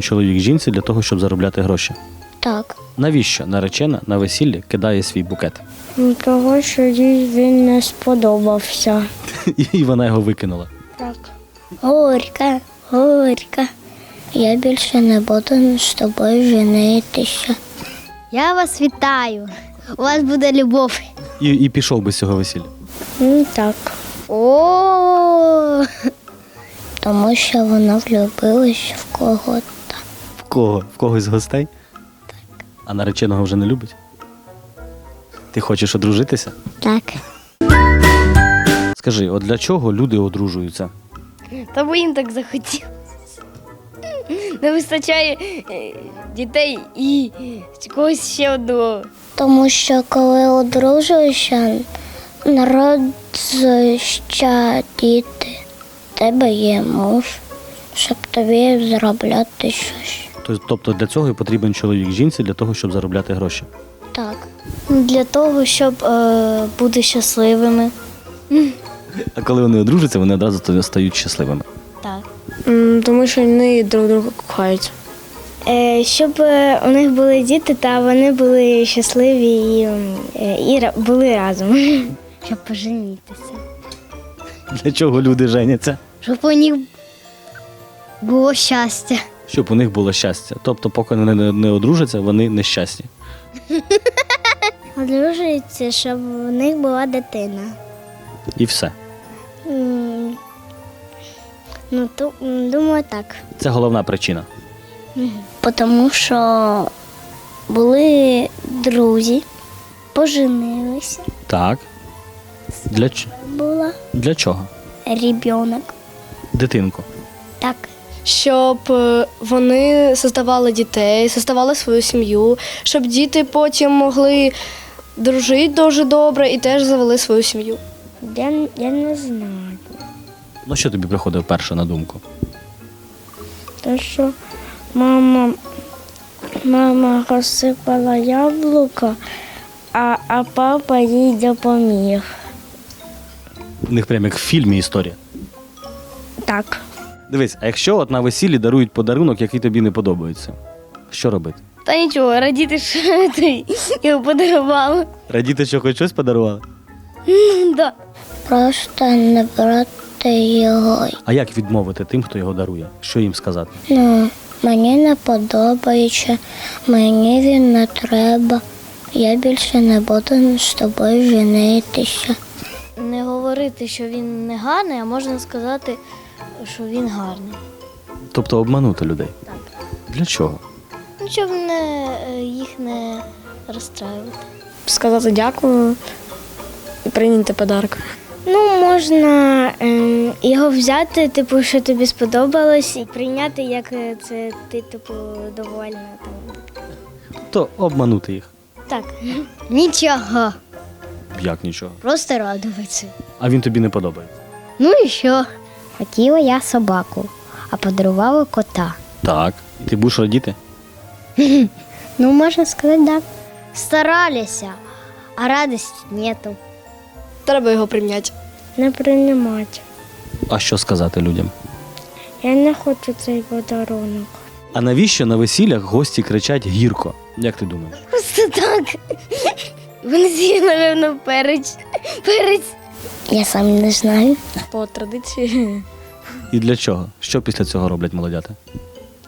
потрібен чоловік жінці для того, щоб заробляти гроші? Так. Навіщо наречена на весіллі кидає свій букет? Ну, Того, що їй він не сподобався. І вона його викинула. Так. Горька, горька. Я більше не буду з тобою женитися. Я вас вітаю. У вас буде любов. І, і пішов би з цього весілля. Ну так. О, Тому що вона влюбилась в кого-то. В кого? В когось з гостей? А нареченого вже не любить? Ти хочеш одружитися? Так. Скажи, от для чого люди одружуються? та бо їм так захотілося. Не вистачає е, дітей і когось ще одного. Тому що коли одружуєшся, народжуються діти. В тебе є муж, щоб тобі заробляти щось. Тобто- для цього і потрібен чоловік жінці для того, щоб заробляти гроші. Так. Для того, щоб е, бути щасливими. А коли вони одружаться, вони одразу стають щасливими. Так. Тому що вони друг друга кохають. Е, щоб е, у них були діти, та вони були щасливі і, е, і були разом. Щоб поженітися. Для чого люди женяться? Щоб у них було щастя. Щоб у них було щастя. Тобто, поки вони не, не одружаться, вони нещасні. Одружуються, щоб у них була дитина. І все. М, Ну, то, м, думаю, так. Це головна причина. Тому що були друзі, поженилися, Так. Для, ч- була для чого? ребенок. Дитинку. Так. Щоб е, вони создавали дітей, создавали свою сім'ю, щоб діти потім могли дружити дуже добре і теж завели свою сім'ю. Я, я не знаю. Ну що тобі приходить перше на думку? То що мама, мама розсипала яблуко, а, а папа їй допоміг. У них прямо як в фільмі історія. Так. Дивись, а якщо от на весіллі дарують подарунок, який тобі не подобається, що робити? Та нічого, радіти, що ти його подарувала. Радіти, що хоч щось подарували? Да. Просто не брати його. А як відмовити тим, хто його дарує? Що їм сказати? Ну, мені не подобається, мені він не треба. Я більше не буду з тобою женитися. Не говорити, що він не гарний, а можна сказати, що він гарний. Тобто обманути людей. Так. Для чого? Ну, щоб не, е, їх не розстраювати. Сказати дякую і прийняти подарок. Ну, можна ем, його взяти, типу, що тобі сподобалось, і прийняти, як е, це ти, типу, довольна. Там. Тобто обманути їх. Так. Нічого, Як нічого. просто радуватися. А він тобі не подобається. Ну і що? Хотіла я собаку, а подарувала кота. Так. Ти будеш радіти? Ну, можна сказати, так. Старалися, а радості нету. Треба його прийняти. Не приймати. А що сказати людям? Я не хочу цей подарунок. А навіщо на весіллях гості кричать гірко? Як ти думаєш? Просто так. Вони з'їли, напевно, перець. Перець. Я сам не знаю. По традиції І для чого? Що після цього роблять молодята?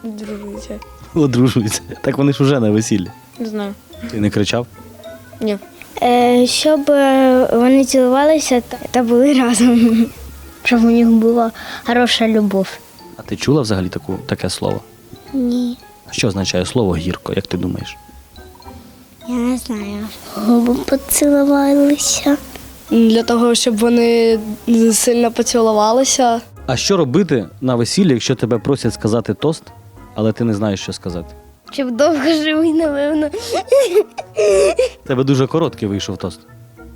дружуються. Одружуються. Так вони ж уже на весіллі. Не знаю. Ти не кричав? Ні. Е, щоб е, вони цілувалися та, та були разом. Щоб у них була хороша любов. А ти чула взагалі таку, таке слово? Ні, Що означає слово гірко, як ти думаєш? я не знаю. Губи поцілувалися. Для того, щоб вони сильно поцілувалися. А що робити на весіллі, якщо тебе просять сказати тост, але ти не знаєш, що сказати? Щоб довго живий, напевно. Тебе дуже короткий вийшов тост.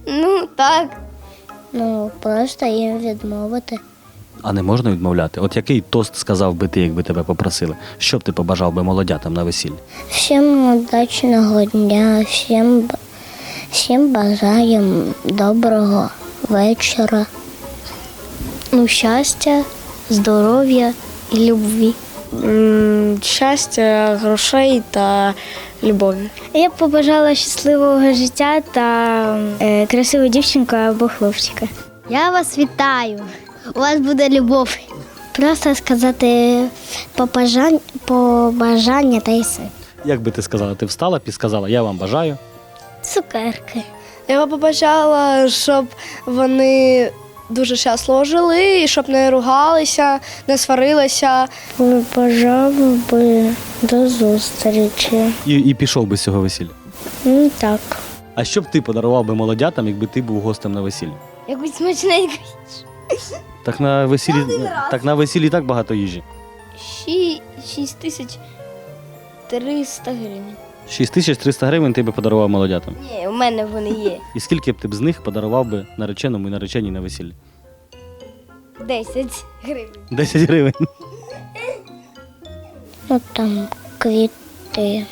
Ну, так. Ну, просто їм відмовити. А не можна відмовляти. От який тост сказав би ти, якби тебе попросили? Що б ти побажав би молодятам на весіллі? Всім удачного дня, всім, б- всім бажаємо доброго вечора. Ну, щастя, здоров'я і любві. щастя, грошей та любові. Я б побажала щасливого життя та е, красиву дівчинку або хлопчика. Я вас вітаю. У вас буде любов. Просто сказати побажання, побажання та й все. Як би ти сказала, ти встала і сказала, я вам бажаю. Цукерки. Я би побажала, щоб вони дуже щасливо жили, і щоб не ругалися, не сварилися. Бажав би до зустрічі. І, і пішов би з цього весілля. Ну так. А що б ти подарував би молодятам, якби ти був гостем на весіллі? Якусь смачненьку. Так на весіллі, так на весіллі так багато їжі. Ші- Шість тисяч триста гривень. 6300 гривень ти би подарував молодятам. Ні, у мене вони є. І скільки б ти б з них подарував би нареченому і нареченій на весіллі? Десять гривень. 10 гривень. Ну там квіти.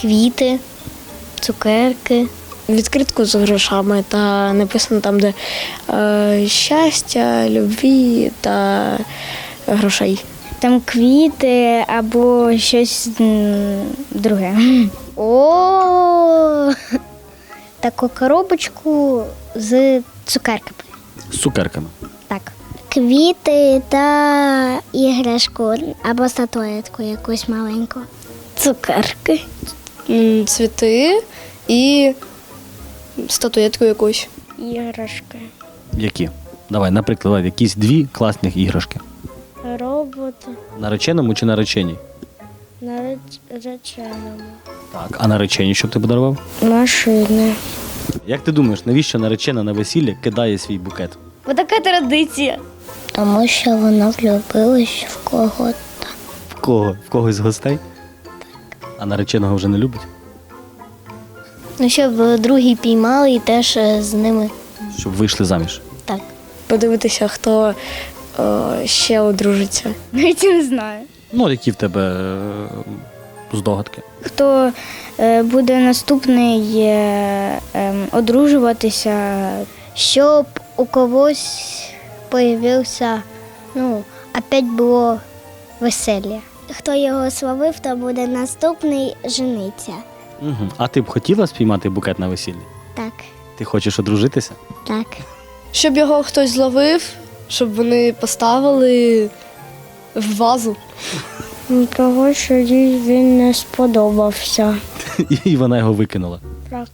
Квіти, цукерки. Відкритку з грошами та написано там, де е, щастя, любві та грошей. Там квіти або щось друге. О, таку коробочку з цукерками. З цукерками. Так. Квіти та іграшку або статуетку якусь маленьку. Цукерки. Цвіти і статуетку якусь. Іграшки. Які? Давай, наприклад, якісь дві класних іграшки. Робот Нареченому чи нареченій? нареченому. Так. А нареченій що б ти подарував? Машини. Як ти думаєш, навіщо наречена на весілля кидає свій букет? Бо така традиція. Тому що вона влюбилась в кого-то. В кого? В когось з гостей? А нареченого вже не любить? Ну, щоб другі піймали і теж е, з ними. Щоб вийшли заміж. Так. Подивитися, хто ще одружиться. Навіть не знаю. Ну, які в тебе е, здогадки? Хто е, буде наступний е, ем, одружуватися, Щоб у когось появився, ну, опять було весілля. хто його славив, то буде наступний жениться. Угу. А ти б хотіла спіймати букет на весіллі? Так, Ти хочеш одружитися? так. Щоб його хтось зловив, щоб вони поставили в вазу. Того, що їй він не сподобався. І вона його викинула. Так.